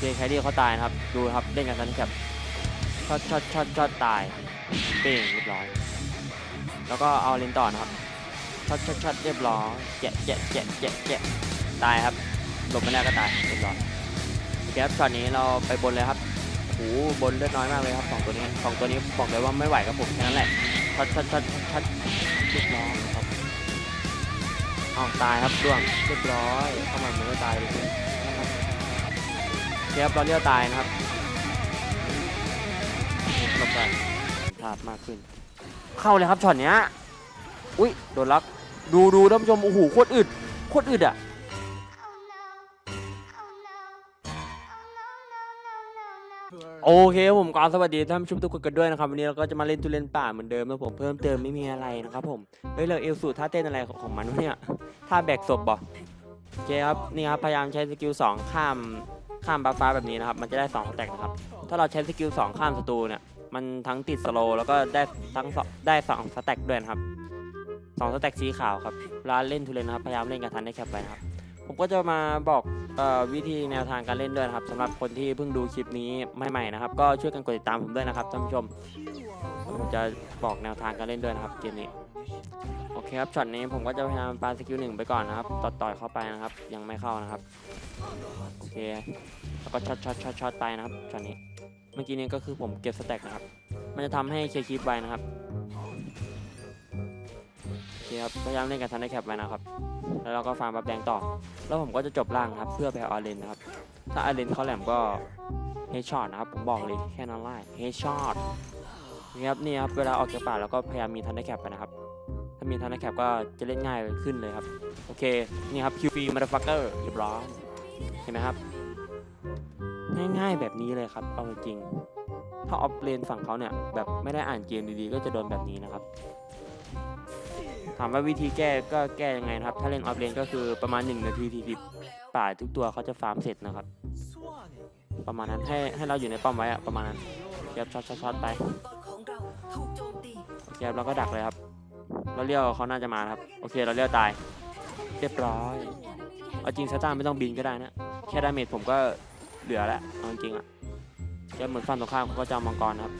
เจแครี่เขาตายนะครับ ดูครับเล่นกันซันแคปช็อตช็อตช็อตช็อตตายเป้งเรียบร้อย แล้วก็เอาเลนต่อนะครับช็อตช็อตช็อตเรียบร้อยแจะแจะแจะแจะแจะตายครับหลบไม่ได้ก็ตายเรียบร้อยโอเคครับช็อตนี้เราไปบนเลยครับโอ้โหบนเลือดน้อยมากเลยครับสองตัวนี้สองตัวนี้บอกเลยว่าไม่ไหวครับผมแค่นั้นแหละช็อตช็อตช็อตช็อตเรียบร้อยครับเอาตายครับด้วงเรียบร้อยเข้ามาเหมือนไม่ตายเลย เคครับเราเลี้ยตายนะครับหลบได้ภาพมากขึ้น เข้าเลยครับช็อตเนี้ยอุ้ยโดนล็อกดูดูท่านผู้ชมโอ้โหโคตรอึดโคตรอึดอะโอเคครับผมกอสวัสดีท่านผู้ชมทุกคนกันด้วยนะครับวันนี้เราก็จะมาเล่นทุเรียนป่าเหมือนเดิมนะผมเพิ่มเติมไม่มีอะไรนะครับผมเฮ้ยเราเอลสูท่าเต้นอะไรของมันเนี่ยท่าแบกศพบ่โอเคครับนี่ครับพยายามใช้สกิล2ข้าม ข้ามบัฟฟ้าแบบนี้นะครับ มันจะได้2สแต็กนะครับ ถ้าเราใช้สกิล2ข้ามศัตรูเนี่ย มันทั้งติดสโลว์แล้วก็ได้ทั้งสองได้สองสแต็กด้วยนะครับสองสแต็กสีขาวครับเวลาเล่นทุเรยนนะครับ พยายามเล่นกับทันได้แคปไปนะครับ ผมก็จะมาบอกออวิธีแนวทางการเล่นด้วยนะครับสำหรับคนที่เพิ่งดูคลิปนี้ใหม่ๆนะครับ ก็ช่วยกันกดติดตามผมด้วยนะครับท่านผู้ชม ผมจะบอกแนวทางการเล่นด้วยนะครับเกมนี้ คครับช็อตนี้ผมก็จะพยายามปาสกิลหนึ่งไปก่อนนะครับต่อต่อยเข้าไปนะครับ ยังไม่เข้านะครับโอเคแล้วก็ช็อตช็อตช็อตช็อตไปนะครับช็อตนี้ เมื่อกี้นี้ก็คือผมเก็บสแต็กนะครับ มันจะทำให้เคลียร์คลิปไวนะครับโอเคครับพยายามเล่นกับทันได้แคปไว้นะครับ แล้วเราก็ฟาร์มบัฟแดงต่อ แล้วผมก็จะจบล่างครับ เพื่อไปเอาอาเลนนะครับ ถ้าอาเลนเขาแหลมก็เฮช็อตนะครับผมบอกเลยแค่นั้นไล่เฮช็อตนี่ครับนี่ครับเวลาออกจากป่าเราก็พยายามมีทันได้แคปไปนะครับ ถ้ามีทันได้แคปก็จะเล่นง่ายขึ้นเลยครับ โอเค นี่ครับคิวฟีมาร์ฟักเกอร์เรียบร้อยเห็นไหมครับ ง่ายๆแบบนี้เลยครับ เอาจริง ถ้าออฟเลนฝั่งเขาเนี่ย แบบไม่ได้อ่านเกมดีๆ ก็จะโดนแบบนี้นะครับ ถามว่าวิธีแก้ก็แก้ยังไงนะครับ ถ้าเล่นออฟเลนก็คือประมาณ 1 นาทีทีป่าทุกตัวเขาจะฟาร์มเสร็จนะครับ ประมาณนั้นให้ให้เราอยู่ในป้อมไว้อะประมาณนั้นเก็บช็อตช็อตไปโอเคครับเราก็ดักเลยครับ เราเลี้ยวเขาน่าจะมาครับ โอเคเราเลี้ยวตาย เรียบร้อย เอาจริงซาต้าไม่ต้องบินก็ได้นะ แค่ดาเมจผมก็เหลือแล้วเอาจริงอะแกเหมือนฟันตรงข้ามเขาก็จะเอามังกรนะครับ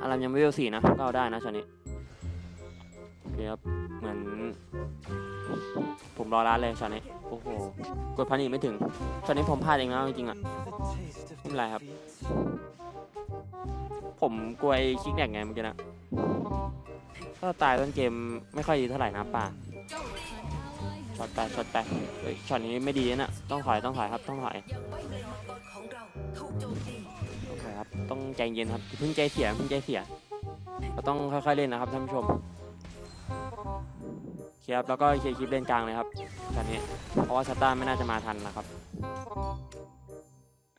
อารามยังไม่เวลสี่นะก็เอาได้นะชอนี้โอเคครับ เหมือน ผมรอร้านเลยชอนี้โอ้โห กดพันอีกไม่ถึงชอนี้ผมพลาดเองนะเอาจริงอะไม่เป็นไรครับ ผมกลัวไอ้คิกแดกไงเมื่อกี้นะ ถ้าตายต้นเกมไม่ค่อยดีเท่าไหร่นะป่าช็อตไปช็อตไปเฮ้ยช็อตนี้ไม่ดีนะต้องถอยต้องถอยครับต้องถอยโอเคครับต้องใจเย็นครับเพิ่งใจเสียอย่าเพิ่งใจเสียเราต้องค่อยๆเล่นนะครับท่านผู้ชมเคครับแล้วก็เคลียร์คลิปเล่นกลางเลยครับตอนนี้เพราะว่าสตาร์ไม่น่าจะมาทันนะครับ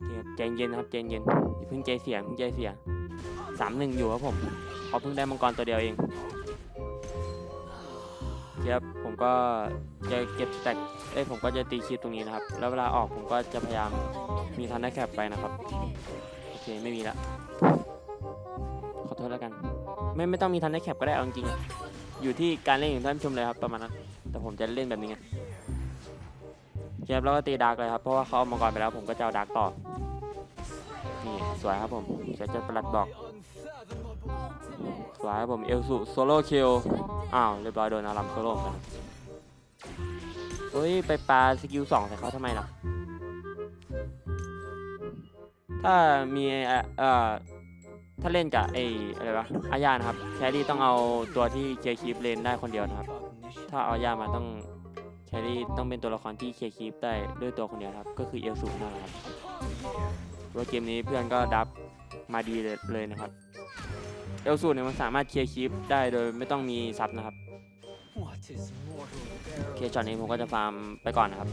เคครับใจเย็นครับใจเย็นเพิ่งใจเสียอย่าเพิ่งใจเสียสามหนึ่งอยู่ครับผมเขาเพิ่งได้มังกรตัวเดียวเอง ครับผมก็จะเก็บสแต็กเอ้ยผมก็จะตีคลิปตรงนี้นะครับ แล้วเวลาออกผมก็จะพยายามมีทันได้แคปไปนะครับ โอเคไม่มีละ ขอโทษแล้วกัน ไม่ไม่ต้องมีทันได้แคปก็ได้เอาจริงอยู่ที่การเล่นของท่านผู้ชมเลยครับประมาณนั้น แต่ผมจะเล่นแบบนี้ไงเก็บแล้วก็ตีดาร์กเลยครับ เพราะว่าเขาเอามังกรไปแล้ว ผมก็จะเอาดาร์กต่อ นี่สวยครับผมเดี๋ยวจะประหลัดบอก สวยครับผมเอลสุโซโล่คิลอ้าวเรียบร้อยโดนอารัมโซโล่กันเฮ้ยไปปาสกิลสองใส่เขาทำไมล่ะ ถ้ามีเอ่อถ้าเล่นกับไอ้อะไรวะอาญานะครับแครี่ต้องเอาตัวที่เคลียร์คีปเลนได้คนเดียวนะครับ ถ้าเอาอาญามาต้องแครี่ต้องเป็นตัวละครที่เคลียร์คีปได้ด้วยตัวคนเดียวครับ ก็คือเอลสูนั่นแหละครับว่าเกมนี้เพื่อนก็ดับมาดีเลยเลยนะครับ เอลสูเนี่ยมันสามารถเคลียร์คีปได้โดยไม่ต้องมีซับนะครับโอเคช็อตนี้ผมก็จะฟาร์มไปก่อนนะครับ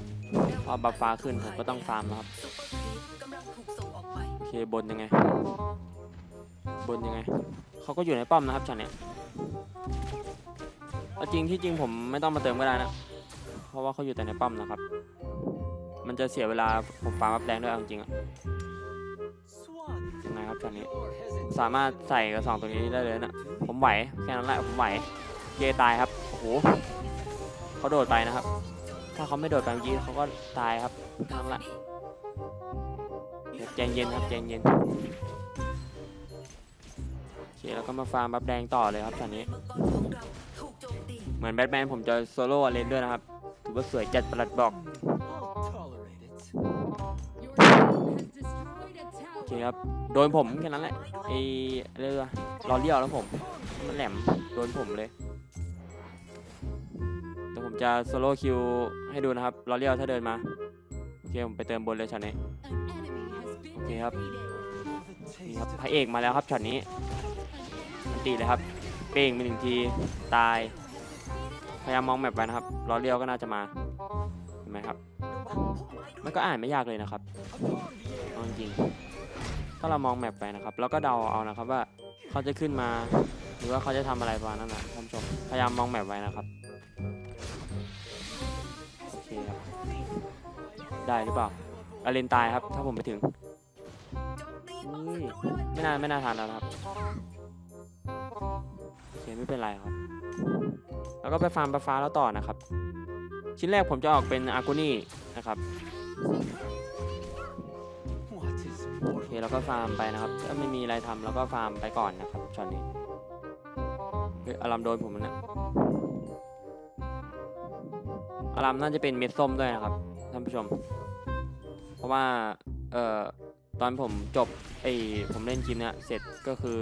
เพราะบัฟฟ้าขึ้นผมก็ต้องฟาร์มนะครับโอเคบนยังไง บนยังไงเขาก็อยู่ในป้อมนะครับช็อตเนี้ยจริงที่จริงผมไม่ต้องมาเติมก็ได้นะ เพราะว่าเขาอยู่แต่ในป้อมนะครับ มันจะเสียเวลาผมฟาร์มอัพแดงด้วยเอาจริงอะยังไงครับช็อตนี้ สามารถใส่กระสองตัวนี้ได้เลยนะผมไหวแค่นั้นแหละผมไหวเกตายครับโอ้โหเขาโดดไปนะครับ ถ้าเขาไม่โดดไปเมื่อกี้เขาก็ตายครับแค่นั้นแหละใจเย็นครับใจเย็นโอเคแล้วก็มาฟาร์มบัฟแดงต่อเลยครับตอนนี้ เหมือนแบทแมนผมจะโซโล่เลนด้วยนะครับถือว่าสวยจัดประหลัดบอก ครับ โดนผมแค่นั้นแหละไอ้เรือรอเลี้ยวแล้วผม มันแหลมโดนผมเลยเดี๋ยวผมจะโซโล่คิวให้ดูนะครับรอเลี้ยวถ้าเดินมา โอเคผมไปเติมบนเลยช็อตนี้ โอเคครับ นี่ครับพระเอกมาแล้วครับช็อตนี้อันตีเลยครับ เป้งไปหนึ่งทีตาย พยายามมองแมปไว้นะครับรอเลี้ยวก็น่าจะมาเห็นไหมครับ มันก็อ่านไม่ยากเลยนะครับจริง ถ้าเรามองแมปไปนะครับ แล้วก็เดาเอานะครับว่าเขาจะขึ้นมา หรือว่าเขาจะทำอะไรประมาณนั้นนะท่านผู้ชม พยายามมองแมปไว้นะครับ โอเคครับ ได้หรือเปล่าอาเลนตายครับ ถ้าผมไปถึงอุ้ยไม่น่าไม่น่าทานแล้วครับโอเคไม่เป็นไรครับ แล้วก็ไปฟาร์มปลาฟ้าแล้วต่อนะครับ ชิ้นแรกผมจะออกเป็นอากูนี่นะครับ เคแล้วก็ฟาร์มไปนะครับ ถ้าไม่มีอะไรทำแล้วก็ฟาร์มไปก่อนนะครับช็อตนี้เฮ้ยอารามโดนผมนะอารามน่าจะเป็นเม็ดส้มด้วยนะครับท่านผู้ชม เพราะว่าเอ่อตอนผมจบไอ้ผมเล่นคลิปเนี้ยเสร็จก็คือ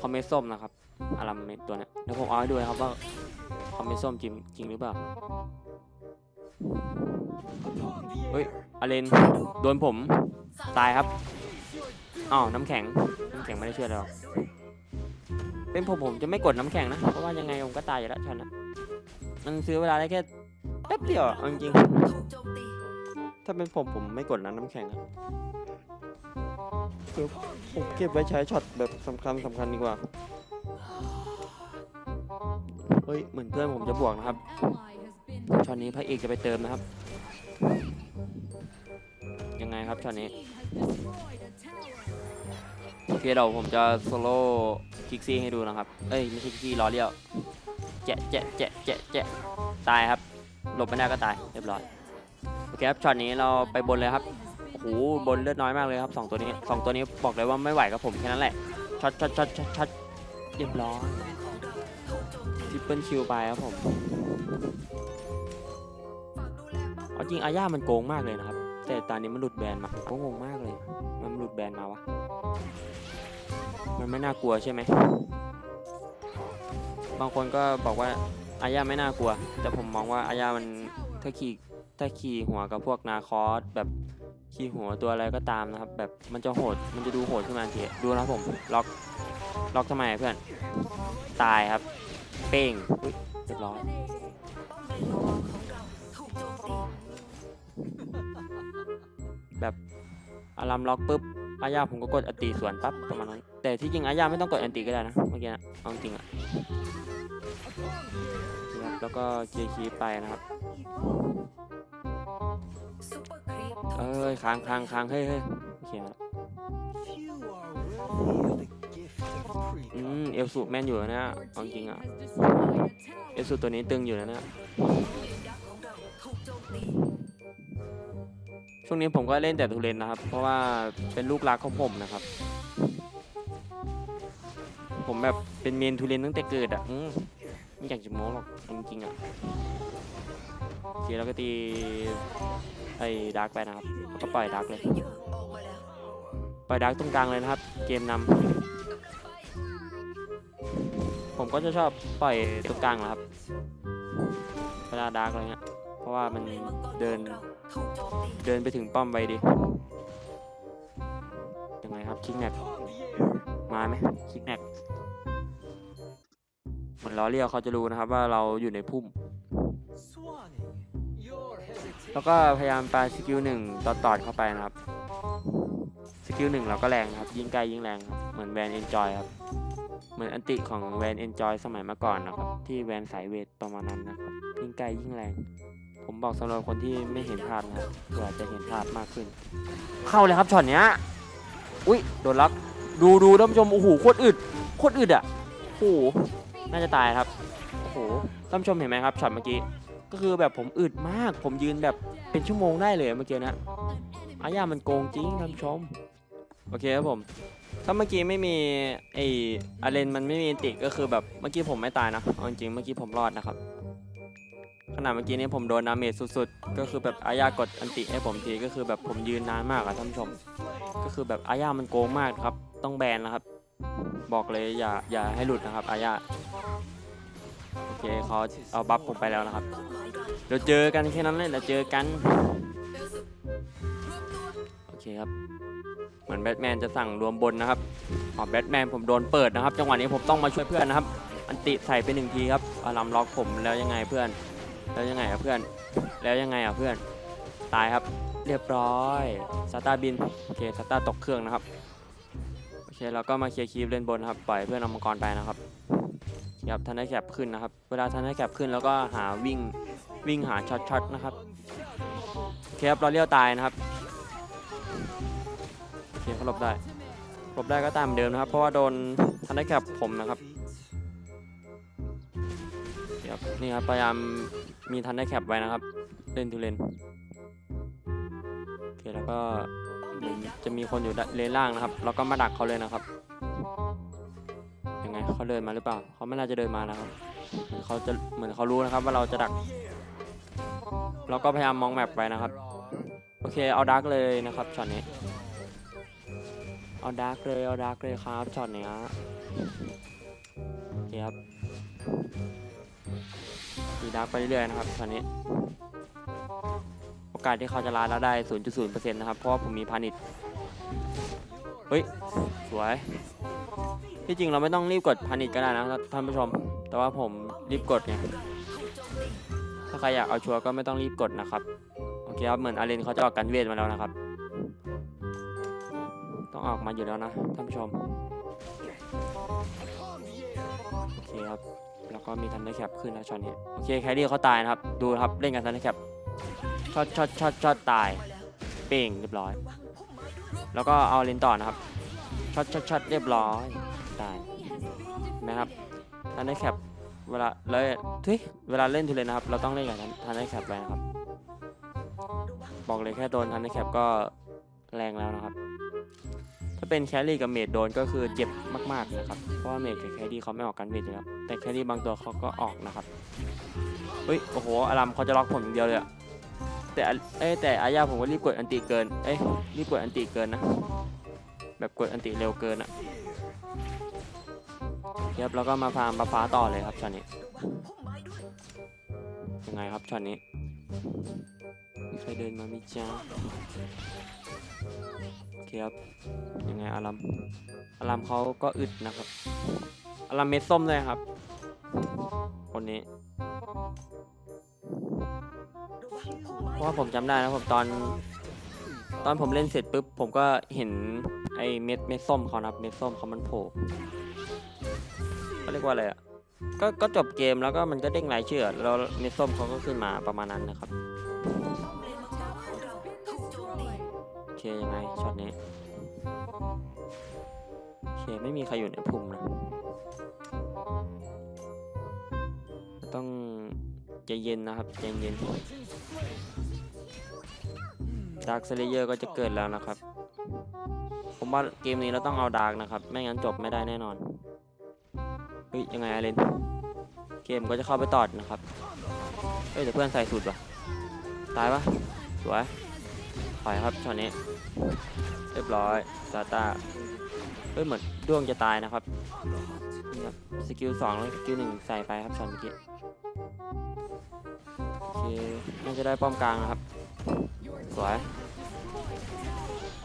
คอมเมดส้มนะครับ อารามเม็ดตัวเนี้ยแล้วผมเอาให้ดูนะครับว่าคอมเมดส้มจริงจริงหรือเปล่าเฮ้ยอาเลนโดนผมตายครับ อ้าวน้ำแข็ง น้ำแข็งไม่ได้ช่วยอะไรหรอก เป็นผมผมจะไม่กดน้ำแข็งนะ เพราะว่ายังไงผมก็ตายอยู่แล้วชันนะมันซื้อเวลาได้แค่แป๊บเดียวอะเอาจริงๆถ้าเป็นผมผมไม่กดนะน้ำแข็งอะเดี๋ยวผมเก็บไว้ใช้ช็อตแบบสำคัญสำคัญดีกว่า เฮ้ยเหมือนเพื่อนผมจะบวกนะครับ ช็อตนี้พระเอกจะไปเติมนะครับ ยังไงครับช็อตนี้ เคเดี๋ยวผมจะโซโล่คิกซี่ให้ดูนะครับ เอ้ยไม่ใช่คิกซี่ล้อเลี้ยวแจะแจะแจะแจะแจะตายครับ หลบไม่ได้ก็ตายเรียบร้อยโอเคครับช็อตนี้เราไปบนเลยครับโอ้โหบนเลือดน้อยมากเลยครับสองตัวนี้สองตัวนี้บอกเลยว่าไม่ไหวกับผมแค่นั้นแหละช็อตช็อตช็อตช็อตช็อตเรียบร้อยทริปเปิลคิวไปครับผมเอาจริงอาญามันโกงมากเลยนะครับ แต่ตอนนี้มันหลุดแบนมาก็งงมากเลย มันหลุดแบนมาวะ มันไม่น่ากลัวใช่ไหม บางคนก็บอกว่าอาญาไม่น่ากลัว แต่ผมมองว่าอาญามันถ้าขี่ถ้าขี่หัวกับพวกนาคอสแบบขี่หัวตัวอะไรก็ตามนะครับ แบบมันจะโหดมันจะดูโหดขึ้นมาทันทีดูนะผมล็อกล็อกทำไมเพื่อนตายครับ เป้งเรียบร้อยแบบ อารามล็อกปุ๊บอาญาผมก็กดอันตีสวนปั๊บประมาณนั้นแต่ที่จริงอาญาไม่ต้องกดอันตีก็ได้นะเมื่อกี้นะเอาจริงอะนะแล้วก็เคลียร์คีไปนะครับเอ้ยค้างค้างค้างเฮ้ยเฮ้ยโอเคแล้วอืมเอลสูแมนอยู่นะเอาจริงอะเอลสูตัวนี้ตึงอยู่นะเนี่ย ช่วงนี้ผมก็เล่นแต่ทูเรนนะครับ เพราะว่าเป็นลูกรักของผมนะครับ ผมแบบเป็นเมนทูเรนตั้งแต่เกิดอะอืมไม่อยากจะโม้หรอกจริงๆอะโอเคแล้วก็ตีไอ้ดาร์กไปนะครับแล้วก็ปล่อยดาร์กเลยปล่อยดาร์กตรงกลางเลยนะครับ เกมนำผมก็จะชอบปล่อยตรงกลางนะครับเวลาดาร์กอะไรเงี้ยะว่ามันเดินเดินไปถึงป้อมไวดียังไงครับคิกแนกมาไหมคิกแนกเหมือนล้อเลียวเขาจะรู้นะครับว่าเราอยู่ในพุ่ม แล้วก็พยายามปาสกิลหนึ่งตอดตอดเข้าไปนะครับ สกิลหนึ่งเราก็แรงครับ ยิงใกลยิงแรงครับ เหมือนแวนเอนจอยครับ เหมือนอันติของแวนเอนจอยสมัยเมื่อก่อนนะครับ ที่แวนสายเวทประมาณนั้นนะครับ ยิงไกลยิงแรง ผมบอกสำหรับคนที่ไม่เห็นภาพนะครับเผื่อจะเห็นภาพมากขึ้น เข้าเลยครับช็อตเนี้ยอุ้ยโดนล็อกดูดูท่านผู้ชมโอ้โหโคตรอึดโคตรอึดอะโอ้โหน่าจะตายครับโอ้โหท่านผู้ชมเห็นไหมครับช็อตเมื่อกี้ก็คือแบบผมอึดมาก ผมยืนแบบเป็นชั่วโมงได้เลยเมื่อกี้นะอาญามันโกงจริงท่านผู้ชมโอเคครับผมถ้าเมื่อกี้ไม่มีไออาเลนมันไม่มีอันติก็คือแบบเมื่อกี้ผมไม่ตายนะเอาจริงเมื่อกี้ผมรอดนะครับ ขนาดเมื่อกี้นี้ผมโดนดาเมจสุดๆ ก็คือแบบอาญากดอันติให้ผมทีก็คือแบบผมยืนนานมากอะท่านผู้ชม ก็คือแบบอาญามันโกงมากครับ ต้องแบนนะครับ บอกเลยอย่าอย่าให้หลุดนะครับอาญาโอเคเขาเอาบัฟผมไปแล้วนะครับเดี๋ยวเจอกันแค่นั้นเลยเดี๋ยวเจอกันโอเคครับเหมือนแบทแมนจะสั่งรวมบนนะครับอ๋อแบทแมนผมโดนเปิดนะครับจังหวะนี้ผมต้องมาช่วยเพื่อนนะครับ อันติใส่ไปหนึ่งทีครับอารัมล็อกผมแล้วยังไงเพื่อน แล้วยังไงอะเพื่อน แล้วยังไงอะเพื่อน ตายครับ เรียบร้อยซาตาบิน โอเคซาตาตกเครื่องนะครับ โอเคเราก็มาเคลียร์คีฟเล่นบนนะครับ ปล่อยเพื่อนเอามังกรไปนะครับครับทันได้แคปขึ้นนะครับ เวลาทันได้แคปขึ้นแล้วก็หาวิ่งวิ่งหาช็อตช็อตนะครับเคครับเราเลี้ยวตายนะครับโอเคเขาหลบได้หลบได้ก็ตามเหมือนเดิมนะครับ เพราะว่าโดนทันได้แคปผมนะครับครับนี่ครับพยายาม มีทันได้แคปไว้นะครับ เล่นทูเลนโอเคแล้วก็จะมีคนอยู่ด้านเลนล่างนะครับเราก็มาดักเขาเลยนะครับยังไงเขาเดินมาหรือเปล่าเขาไม่น่าจะเดินมานะครับเหมือนเขาจะเหมือนเขารู้นะครับว่าเราจะดัก เราก็พยายามมองแมปไปนะครับ โอเคเอาดักเลยนะครับช็อตนี้ เอาดาร์กเลยเอาดาร์กเลยครับช็อตนี้ครับ ดาร์กไปเรื่อยๆนะครับช็อตนี้ โอกาสที่เขาจะลาเราได้ 0.0%นะครับ เพราะว่าผมมีพานิชเฮ้ย สวย ที่จริงเราไม่ต้องรีบกดพานิชก็ได้นะท่านผู้ชม แต่ว่าผมรีบกดไง ถ้าใครอยากเอาชัวร์ก็ไม่ต้องรีบกดนะครับ โอเคครับ เหมือนอาเลนเขาจะออกกันเวทมาแล้วนะครับ ต้องออกมาอยู่แล้วนะท่านผู้ชม โอเคครับ แล้วก็มีทันได้แคปขึ้นนะช็อตนี้โอเคแครี่เขาตายนะครับ ดูครับเล่นกันทันได้แคปช็อตช็อตช็อตช็อตตายเป้งเรียบร้อย แล้วก็เอาเลนต่อนะครับช็อตช็อตช็อตเรียบร้อยตายเห็นะครับทันได้แคปเวลาเลยทุยเวลาเล่นทีเลยนะครับ เราต้องเล่นกับทันได้แคปไปนะครับ บอกเลยแค่โดนทันได้แคปก็แรงแล้วนะครับ ถ้าเป็นแครี่กับเมดโดนก็คือเจ็บมากๆนะครับ เพราะว่าเมดกับแครี่เขาไม่ออกกันเมดอยู่แล้วแต่แครี่บางตัวเขาก็ออกนะครับ เฮ้ย โอ้โห อารัมเขาจะล็อกผมอย่างเดียวเลยอะแต่เอ้แต่อาญาผมก็รีบกดอันติเกิน เอ้ย รีบกดอันติเกินนะ แบบกดอันติเร็วเกินอะครับแล้วก็มาฟาร์มปลาฟ้าต่อเลยครับช็อตนี้ ยังไงครับช็อตนี้มีใครเดินมาไหมิจ้า เคครับยังไงอารัมอารัมเขาก็อึดนะครับ อารัมเม็ดส้มเลยครับ คนนี้เพราะว่าผมจำได้นะผมตอน ตอนผมเล่นเสร็จปุ๊บผมก็เห็นไอ้เม็ดเม็ดส้มเขานะครับเม็ดส้มเขามันโผล่เขาเรียกว่าอะไรอะก็ก็จบเกมแล้วก็มันก็เด้งรายชื่อแล้วเม็ดส้มเขาก็ขึ้นมาประมาณนั้นนะครับ เคยังไงช็อตนี้โอเคไม่มีใครอยู่ในพุ่มนะต้องใจเย็นนะครับใจเย็นดาร์คเซเลเยอร์ก็จะเกิดแล้วนะครับ ผมว่าเกมนี้เราต้องเอาดาร์กนะครับ ไม่งั้นจบไม่ได้แน่นอน เฮ้ย ยังไงอาเลนเกมก็จะเข้าไปตอดนะครับ เฮ้ยแต่เพื่อนใส่สุดว่ะ ตายปะสวยถอยครับช็อตนี้ เรียบร้อยซาตาเฮ้ยเหมือนด้วงจะตายนะครับนี่ครับสกิลสองแล้วสกิลหนึ่งใส่ไปครับช็อตเมื่อกี้โอเคน่าจะได้ป้อมกลางนะครับสวย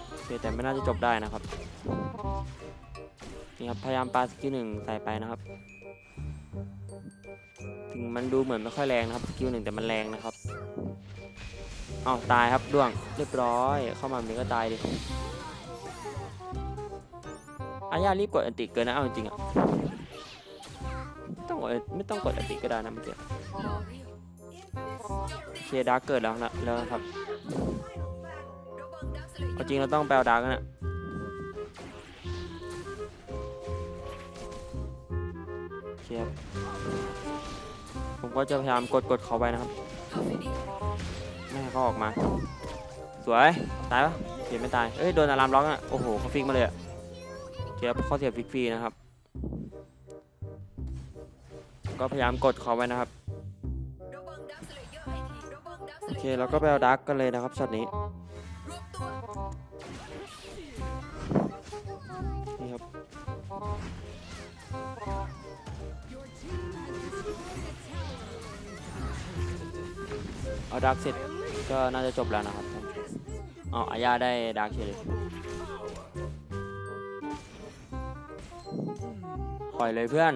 โอเคแต่ไม่น่าจะจบได้นะครับนี่ครับพยายามปาสกิลหนึ่งใส่ไปนะครับ ถึงมันดูเหมือนไม่ค่อยแรงนะครับสกิลหนึ่งแต่มันแรงนะครับ อ้าวตายครับด้วงเรียบร้อย เข้ามาแบบนี้ก็ตายดิอาญารีบกดอันติเกินนะเอาจริงอะไม่ต้องกดไม่ต้องกดอันติก็ได้นะเมื่อกี้เคดาร์กเกิดแล้วนะแล้วครับเอาจริงเราต้องแปลดาร์กนะเคครับผมก็จะพยายามกดกดเขาไปนะครับ ไม่ให้เขาออกมา สวย ตายปะเคไม่ตาย เอ้ย โดนอารามล็อกอะ โอ้โหเขาฟิกมาเลยอะเคครับข้อเสียฟิกฟรีนะครับ ก็พยายามกดเขาไว้นะครับ โอเคเราก็ไปเอาดักกันเลยนะครับช็อตนี้ นี่ครับ เอาดักเสร็จ ก็น่าจะจบแล้วนะครับท่านผู้ชมเอาอาญาได้ดักเฉยเลยปล่อยเลยเพื่อน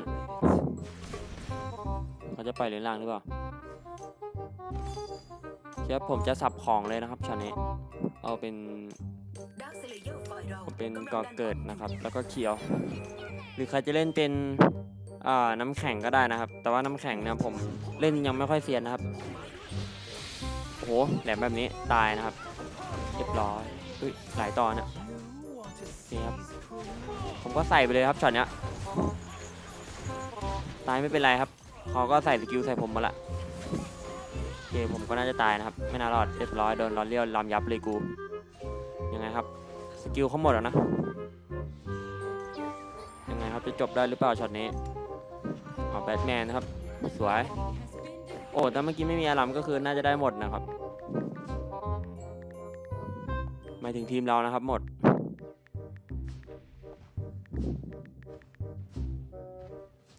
เขาจะปล่อยเลนล่างหรือเปล่าเดี๋ยผมจะสับของเลยนะครับช็อตนี้เอาเป็นเอาเป็นก่อเกิดนะครับ แล้วก็เขียว หรือใครจะเล่นเป็นน้ำแข็งก็ได้นะครับ แต่ว่าน้ำแข็งเนี่ยผมเล่นยังไม่ค่อยเซียนนะครับ แหลมแบบนี้ตายนะครับเรียบร้อยอุ้ยหลายตอนนะนี่ครับผมก็ใส่ไปเลยครับช็อตเนี้ยตายไม่เป็นไรครับเขาก็ใส่สกิลใส่ผมมาละโอเคผมก็น่าจะตายนะครับ ไม่น่ารอดเรียบร้อยโดนร้อนเลี้ยวลำยับเลยกูยังไงครับสกิลเขาหมดแล้วนะยังไงครับจะจบได้หรือเปล่าช็อตนี้เอาแบทแมนนะครับสวยโอ้แต่เมื่อกี้ไม่มีอารัมก็คือน่าจะได้หมดนะครับายถึงทีมเรานะครับหมด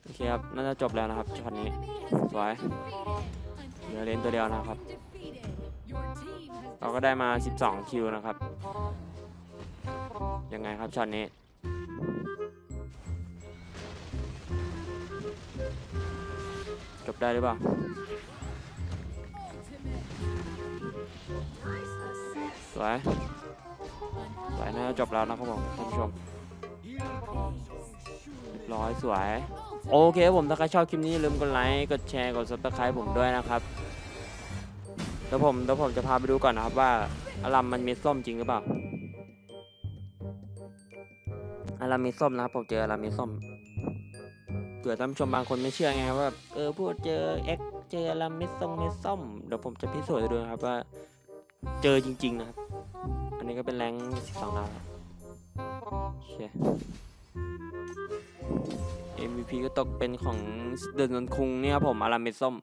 โอเคครับ น่าจะจบแล้วนะครับช็อตนี้ สวย เหลือเลนตัวเดียวนะครับ เราก็ได้มา 12 คิวนะครับ ยังไงครับช็อตนี้จบได้หรือเปล่า สวย วยน่าจะจบแล้วนะครับผมท่านผู้ชมเรียบร้อยสวย โอเคผมถ้าใครชอบคลิปนี้ลืมกดไลค์กดแชร์กด subscribe ผมด้วยนะครับเดี๋ยวผมเดี๋ยวผมจะพาไปดูก่อนนะครับว่าอารัมมันมีส้มจริงหรือเปล่าอารัมมีส้มนะครับผมเจออารัมมีส้มเผื่อท่านผู้ชมบางคนไม่เชื่อไงครับว่าเออพูดเจอเอ็กเจอลามิสซงมิสซอมเดี๋ยวผมจะพิสูจน์ให้ดูครับว่า เจอจริง ๆ นะครับ อันนี้ก็เป็นแรง12ดาวครับโอเค MVP ก็ตกเป็นของเดินนนคุงเนี่ยครับผมอารามิสส้ม